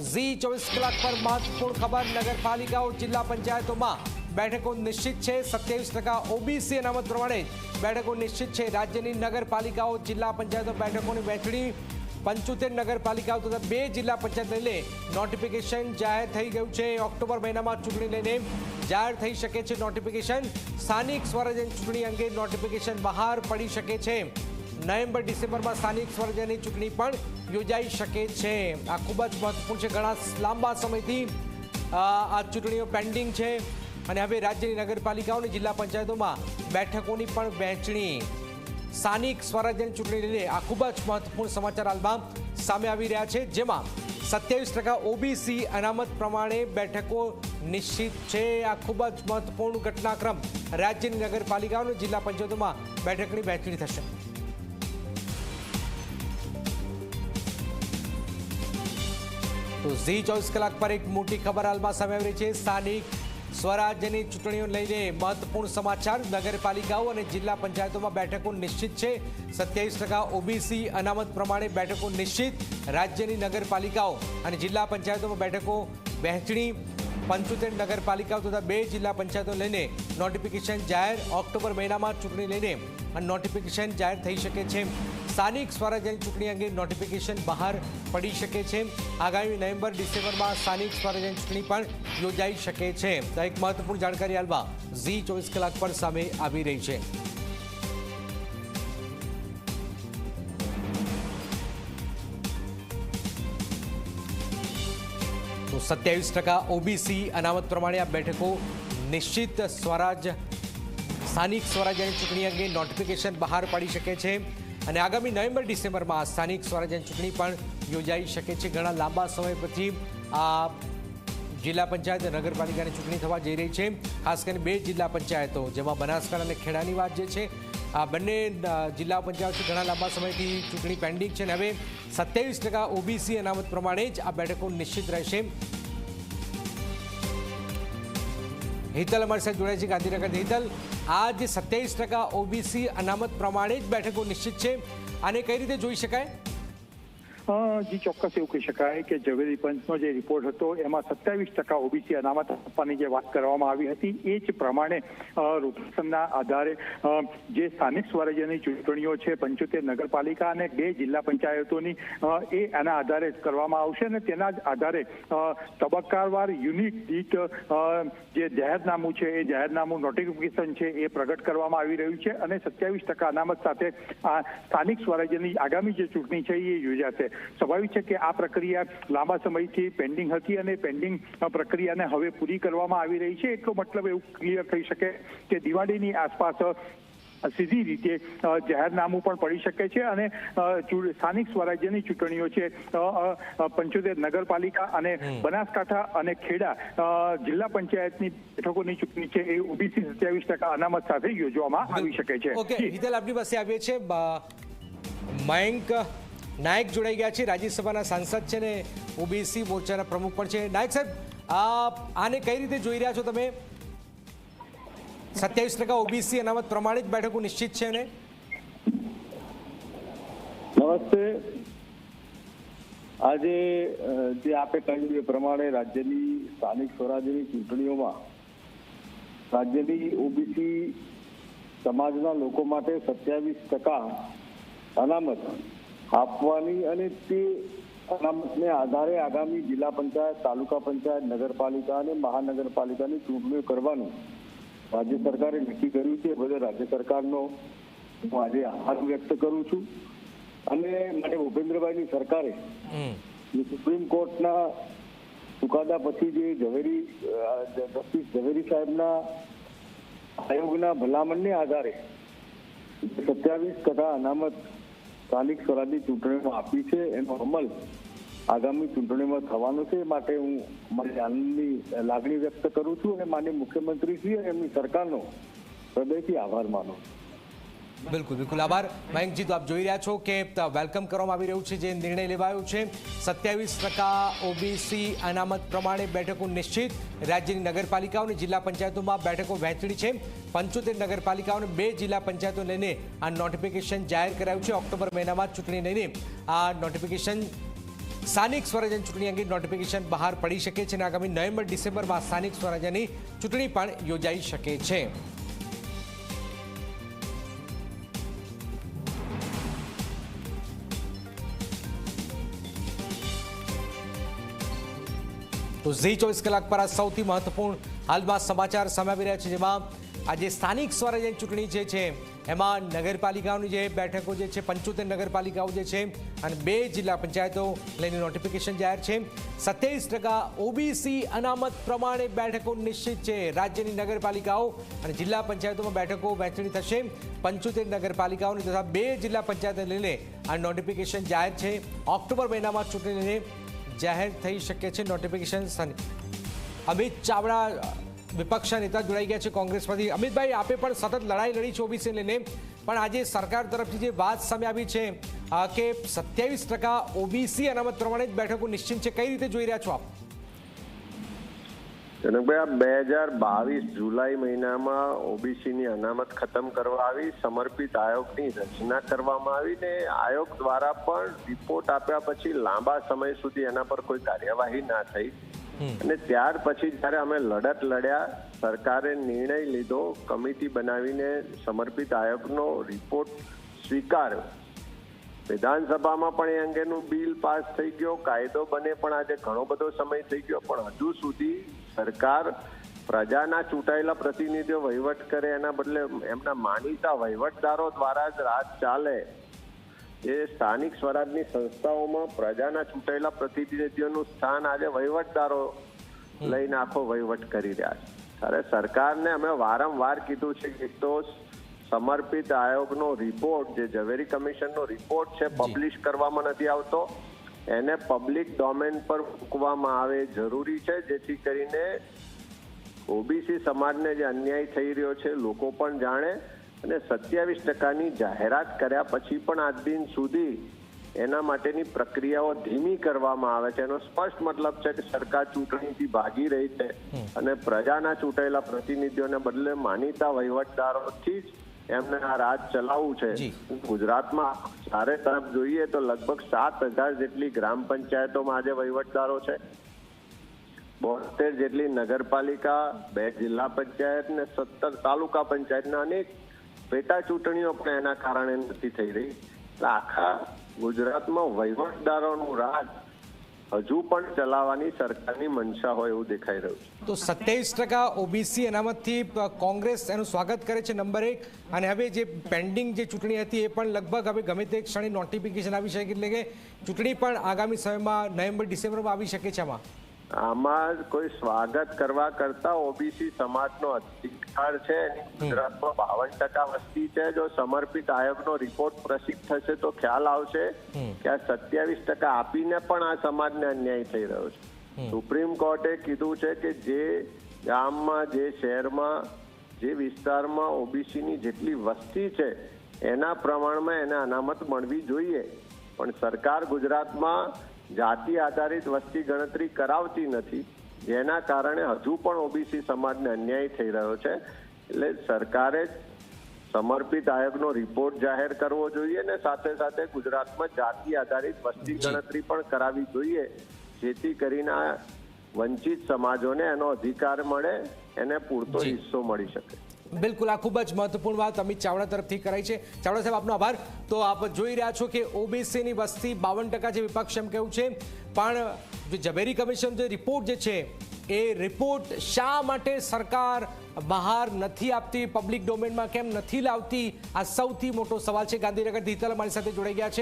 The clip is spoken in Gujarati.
ઝી ચોવીસ કલાક પર મહત્વપૂર્ણ ખબર નગરપાલિકાઓ, જિલ્લા પંચાયતોમાં બેઠકો નિશ્ચિત છે. સત્યાવીસ ટકા ઓબીસી અનામત પ્રમાણે બેઠકો નિશ્ચિત છે. રાજ્યની નગરપાલિકાઓ, જિલ્લા પંચાયતો બેઠકોની વહેંચણી પંચોતેર નગરપાલિકાઓ તથા બે જિલ્લા પંચાયત લઈને નોટિફિકેશન જાહેર થઈ ગયું છે. ઓક્ટોબર મહિનામાં ચૂંટણી લઈને જાહેર થઈ શકે છે નોટિફિકેશન. સ્થાનિક સ્વરાજ્યની ચૂંટણી અંગે નોટિફિકેશન બહાર પડી શકે છે. નવેમ્બર, ડિસેમ્બરમાં સ્થાનિક સ્વરાજ્યની ચૂંટણી પણ યોજાઈ શકે છે. આ ખૂબ જ મહત્વપૂર્ણ છે. ઘણા લાંબા સમયથી આ ચૂંટણીઓ પેન્ડિંગ છે અને હવે રાજ્યની નગરપાલિકાઓ અને જિલ્લા પંચાયતોમાં બેઠકોની પણ વહેંચણી. સ્થાનિક સ્વરાજ્યની ચૂંટણી લઈને આ ખૂબ જ મહત્વપૂર્ણ સમાચાર હાલમાં સામે આવી રહ્યા છે, જેમાં સત્યાવીસ ટકા ઓબીસી અનામત પ્રમાણે બેઠકો નિશ્ચિત છે. આ ખૂબ જ મહત્વપૂર્ણ ઘટનાક્રમ રાજ્યની નગરપાલિકાઓ અને જિલ્લા પંચાયતોમાં બેઠકની વહેંચણી થશે. તો ઝી ચોવીસ કલાક પર એક મોટી ખબર હાલમાં સામે છે. સ્થાનિક સ્વરાજ્યની ચૂંટણીઓ લઈને મહત્વપૂર્ણ સમાચાર. નગરપાલિકાઓ અને જિલ્લા પંચાયતોમાં બેઠકો નિશ્ચિત છે. સત્યાવીસ ટકા ઓબીસી અનામત પ્રમાણે બેઠકો નિશ્ચિત. રાજ્યની નગરપાલિકાઓ અને જિલ્લા પંચાયતોમાં બેઠકો વહેંચણી. પંચોતેર નગરપાલિકાઓ તથા બે જિલ્લા પંચાયતો લઈને નોટિફિકેશન જાહેર. ઓક્ટોબર મહિનામાં ચૂંટણી લઈને નોટિફિકેશન જાહેર થઈ શકે છે. સ્થાનિક સ્વરાજ્યની ચૂંટણી અંગે નોટિફિકેશન બહાર પડી શકે છે. આગામી નવેમ્બર, ડિસેમ્બરમાં સ્થાનિક સ્વરાજ્યની ચૂંટણી પણ યોજાઈ શકે છે. તો એક મહત્વપૂર્ણ જાણકારી હાલવા ઝી ચોવીસ કલાક પર સામે આવી રહી છે. તો સત્યાવીસ ટકા ઓબીસી અનામત પ્રમાણે આ બેઠકો નિશ્ચિત સ્વરાજ, સ્થાનિક સ્વરાજ્યની ચૂંટણી અંગે નોટિફિકેશન બહાર પાડી શકે છે. અને આગામી નવેમ્બર, ડિસેમ્બરમાં સ્થાનિક સ્વરાજ્યની ચૂંટણી પણ યોજાઈ શકે છે. ઘણા લાંબા સમય પછી આ જિલ્લા પંચાયત નગરપાલિકાની ચૂંટણી થવા જઈ રહી છે. ખાસ કરીને બે જિલ્લા પંચાયતો, જેમાં બનાસકાંઠા અને ખેડાની વાત જે છે, આ બંને જિલ્લા પંચાયતથી ઘણા લાંબા સમયથી ચૂંટણી પેન્ડિંગ છે અને હવે સત્યાવીસ ટકા ઓબીસી અનામત પ્રમાણે જ આ બેઠકો નિશ્ચિત રહેશે. હિતલ અમારી સાથે જોડાય છે ગાંધીનગર હિતલ. આ જે સત્યાવીસ ટકા ઓબીસી અનામત પ્રમાણે જ બેઠકો નિશ્ચિત છે. આને કઈ રીતે જોઈ શકાય? જી ચોક્કસ એવું કહી શકાય કે ઝવેરી પંચનો જે રિપોર્ટ હતો એમાં સત્યાવીસ ટકા ઓબીસી અનામત આપવાની જે વાત કરવામાં આવી હતી એ જ પ્રમાણે રૂપસમના આધારે જે સ્થાનિક સ્વરાજ્યની ચૂંટણીઓ છે પંચોતેર નગરપાલિકા અને બે જિલ્લા પંચાયતોની એ એના આધારે કરવામાં આવશે અને તેના જ આધારે તબક્કાવાર યુનિટ દીઠ જે જાહેરનામું છે એ જાહેરનામું નોટિફિકેશન છે એ પ્રગટ કરવામાં આવી રહ્યું છે અને સત્યાવીસ ટકા અનામત સાથે આ સ્થાનિક સ્વરાજ્યની આગામી જે ચૂંટણી છે એ યોજાશે સ્વાભાવિક છે કે આ પ્રક્રિયા લાંબા સમયથી પેન્ડિંગ હતી અને પેન્ડિંગ પ્રક્રિયાને હવે પૂરી કરવામાં આવી રહી છે. એટલો મતલબ એવું ક્લિયર થઈ શકે કે દિવાળીની આસપાસ સીધી રીતે જાહેરનામું પણ પડી શકે છે અને સ્થાનિક સ્વરાજ્યની ચૂંટણીઓ છે પંચોતેર નગરપાલિકા અને બનાસકાંઠા અને ખેડા જિલ્લા પંચાયતની બેઠકોની ચૂંટણી છે એ ઓબીસી સત્યાવીસ ટકા અનામત સાથે યોજવામાં આવી શકે છે. ઓકે હિતલ આપની પાસે આવીએ છે મયંક નાયક જોડાઈ ગયા છે, રાજ્યસભાના સાંસદ છે ને ઓબીસી મોરચાના પ્રમુખ પણ છે. નાયક સાહેબ આને કઈ રીતે જોઈ રહ્યા છો તમે? સત્યાવીસ ટકા ઓબીસી અનામત પ્રમાણે જ બેઠકો નિશ્ચિત છે ને? નમસ્તે. આજે જે આપે કહ્યું એ પ્રમાણે રાજ્યની સ્થાનિક સ્વરાજ્યની ચૂંટણીઓમાં રાજ્યની ઓબીસી સમાજના લોકો માટે સત્યાવીસ ટકા અનામત આપવાની અને તે અનામતને આધારે આગામી જિલ્લા પંચાયત તાલુકા પંચાયત નગરપાલિકા અને મહાનગરપાલિકાની ચૂંટણીઓ કરવાનું રાજ્ય સરકારે નક્કી કર્યું છે. બદલ રાજ્ય સરકારનો હું આજે આભાર વ્યક્ત કરું છું. અને માટે ભૂપેન્દ્રભાઈની સરકારે સુપ્રીમ કોર્ટના ચુકાદા પછી જે ઝવેરી જસ્ટિસ ઝવેરી સાહેબના આયોગના ભલામણને આધારે સત્યાવીસ ટકા અનામત સ્થાનિક સ્વરાજની ચૂંટણીમાં આપી છે, એનો અમલ આગામી ચૂંટણીમાં થવાનો છે માટે હું મારી આનંદની લાગણી વ્યક્ત કરું છું અને માન્ય મુખ્યમંત્રી શ્રી અને એમની સરકારનો હૃદયથી આભાર માનું છું. બિલકુલ બિલકુલ. આભાર. મયંકજી તો આપ જોઈ રહ્યા છો કે વેલકમ કરવામાં આવી રહ્યું છે, જે નિર્ણય લેવાયો છે. સત્યાવીસ ટકા ઓબીસી અનામત પ્રમાણે બેઠકો નિશ્ચિત. રાજ્યની નગરપાલિકાઓ અને જિલ્લા પંચાયતોમાં બેઠકો વહેંચણી છે. પંચોતેર નગરપાલિકાઓને બે જિલ્લા પંચાયતો લઈને આ નોટિફિકેશન જાહેર કરાયું છે. ઓક્ટોબર મહિનામાં ચૂંટણી લઈને આ નોટિફિકેશન સ્થાનિક સ્વરાજ્યની ચૂંટણી અંગે નોટિફિકેશન બહાર પડી શકે છે અને આગામી નવેમ્બર, ડિસેમ્બરમાં સ્થાનિક સ્વરાજ્યની ચૂંટણી પણ યોજાઈ શકે છે. તો ઝી ચોવીસ કલાક પર આ સૌથી મહત્વપૂર્ણ હાલમાં સમાચાર સામે આવી રહ્યા છે, જેમાં આજે સ્થાનિક સ્વરાજ્યની ચૂંટણી જે છે, એમાં નગરપાલિકાઓની જે બેઠકો જે છે, પંચોતેર નગરપાલિકાઓ જે છે અને બે જિલ્લા પંચાયતો લઈને નોટિફિકેશન જાહેર છે. સત્યાવીસ ટકા ઓબીસી અનામત પ્રમાણે બેઠકો નિશ્ચિત છે. રાજ્યની નગરપાલિકાઓ અને જિલ્લા પંચાયતોમાં બેઠકો વહેંચણી થશે. પંચોતેર નગરપાલિકાઓની તથા બે જિલ્લા પંચાયતને લઈને આ નોટિફિકેશન જાહેર છે. ઓક્ટોબર મહિનામાં ચૂંટણી લઈને જાહેર થઈ શકે છે નોટિફિકેશન અમિત ચાવડા વિપક્ષના નેતા જોડાઈ ગયા છે કોંગ્રેસમાંથી. અમિતભાઈ, આપે પણ સતત લડાઈ લડી છે ઓબીસી લઈને. પણ આજે સરકાર તરફથી જે વાત સામે આવી છે કે સત્યાવીસ ટકા ઓબીસી અનામત પ્રમાણે જ બેઠકો નિશ્ચિત છે. કઈ રીતે જોઈ રહ્યા છો આપ? જનકભાઈ આ બે હજાર બાવીસ જુલાઈ મહિનામાં ઓબીસીની અનામત ખતમ કરવા આવી સમર્પિત આયોગની રચના કરવામાં આવી ને આયોગ દ્વારા પણ રિપોર્ટ આપ્યા પછી લાંબા સમય સુધી એના પર કોઈ કાર્યવાહી ના થઈ. અને ત્યાર પછી જ્યારે અમે લડત લડ્યા સરકારે નિર્ણય લીધો કમિટી બનાવીને સમર્પિત આયોગનો રિપોર્ટ સ્વીકાર્યો. વિધાનસભામાં પણ એ અંગેનું બિલ પાસ થઈ ગયો કાયદો બને પણ આજે ઘણો બધો સમય થઈ ગયો પણ હજુ સુધી સરકાર પ્રજાના ચૂંટાયેલા પ્રતિનિધિઓ વહીવટ કરે એના બદલે એમના માનીતા વહીવટદારો દ્વારા જ રાજ ચાલે. એ સ્થાનિક સ્વરાજની સંસ્થાઓમાં પ્રજાના ચૂંટાયેલા પ્રતિનિધિઓનું સ્થાન આજે વહીવટદારો લઈને આખો વહીવટ કરી રહ્યા છે. ત્યારે સરકારને અમે વારંવાર કીધું છે કે એક તો સમર્પિત આયોગનો રિપોર્ટ જે ઝવેરી કમિશનનો રિપોર્ટ છે પબ્લિશ કરવામાં નથી આવતો. એને પબ્લિક ડોમેન પર મૂકવામાં આવે જરૂરી છે જેથી કરીને ઓબીસી સમાજને જે અન્યાય થઈ રહ્યો છે લોકો પણ જાણે અને સત્યાવીસ ટકાની જાહેરાત કર્યા પછી પણ આજ દિન સુધી એના માટેની પ્રક્રિયાઓ ધીમી કરવામાં આવે છે. એનો સ્પષ્ટ મતલબ છે કે સરકાર ચૂંટણીથી ભાગી રહી છે અને પ્રજાના ચૂંટાયેલા પ્રતિનિધિઓને બદલે માનીતા વહીવટદારોથી જ એમને આ રાજ ચલાવવું છે. ગુજરાતમાં ચારે તરફ જોઈએ તો લગભગ સાત હજાર જેટલી ગ્રામ પંચાયતોમાં આજે વહીવટદારો છે. બોતેર જેટલી નગરપાલિકા બે જિલ્લા પંચાયત ને સત્તર તાલુકા પંચાયતના અનેક પેટા ચૂંટણીઓ પણ એના કારણે નથી થઈ રહી. આખા ગુજરાતમાં વહીવટદારોનું રાજ હજુ પણ ચલાવવાની સરકારની મનસા હોય એવું દેખાઈ રહ્યું છે. તો સત્યાવીસ ટકા ઓબીસી અનામતથી કોંગ્રેસ એનું સ્વાગત કરે છે નંબર એક. અને હવે જે પેન્ડિંગ જે ચૂંટણી હતી એ પણ લગભગ હવે ગમે તે ક્ષણે નોટિફિકેશન આવી શકે, એટલે કે ચૂંટણી પણ આગામી સમયમાં નવેમ્બર, ડિસેમ્બરમાં આવી શકે છે આમાં. આમાં કોઈ સ્વાગત કરવા કરતા ઓબીસી સમાજનો અધિકાર છે ગુજરાતમાં બાવન ટકા વસ્તી છે. જો સમર્પિત આયોગનો રિપોર્ટ પ્રસિદ્ધ થશે તો ખ્યાલ આવશે કે આ સત્યાવીસ ટકા આપીને પણ આ સમાજને અન્યાય થઈ રહ્યો છે. સુપ્રીમ કોર્ટે કીધું છે કે જે ગામમાં જે શહેરમાં જે વિસ્તારમાં ઓબીસીની જેટલી વસ્તી છે એના પ્રમાણમાં એને અનામત મળવી જોઈએ. પણ સરકાર ગુજરાતમાં જાતિ આધારિત વસ્તી ગણતરી કરાવતી નથી. જેના કારણે હજુ પણ ઓબીસી સમાજને અન્યાય થઈ રહ્યો છે. એટલે સરકારે સમર્પિત આયોગનો રિપોર્ટ જાહેર કરવો જોઈએ ને સાથે સાથે ગુજરાતમાં જાતિ આધારિત વસ્તી ગણતરી પણ કરાવી જોઈએ. જેથી કરીને વંચિત સમાજોને એનો અધિકાર મળે એને પૂરતો હિસ્સો મળી શકે. બિલકુલ, આ ખૂબ જ મહત્વપૂર્ણ વાત અમિત ચાવડા તરફથી કરાઈ છે. ચાવડા સાહેબ, આપનો આભાર. તો આપ જોઈ રહ્યા છો કે ઓબીસીની વસ્તી બાવન ટકા જે વિપક્ષ એમ કેવું છે. પણ જે ઝવેરી કમિશન જે રિપોર્ટ જે છે, એ રિપોર્ટ શા માટે સરકાર બહાર નથી આપતી, પબ્લિક ડોમેનમાં કેમ નથી લાવતી? આ સૌથી મોટો સવાલ છે. ગાંધીનગરથી હિતલ અમારી સાથે જોડાઈ ગયા છે.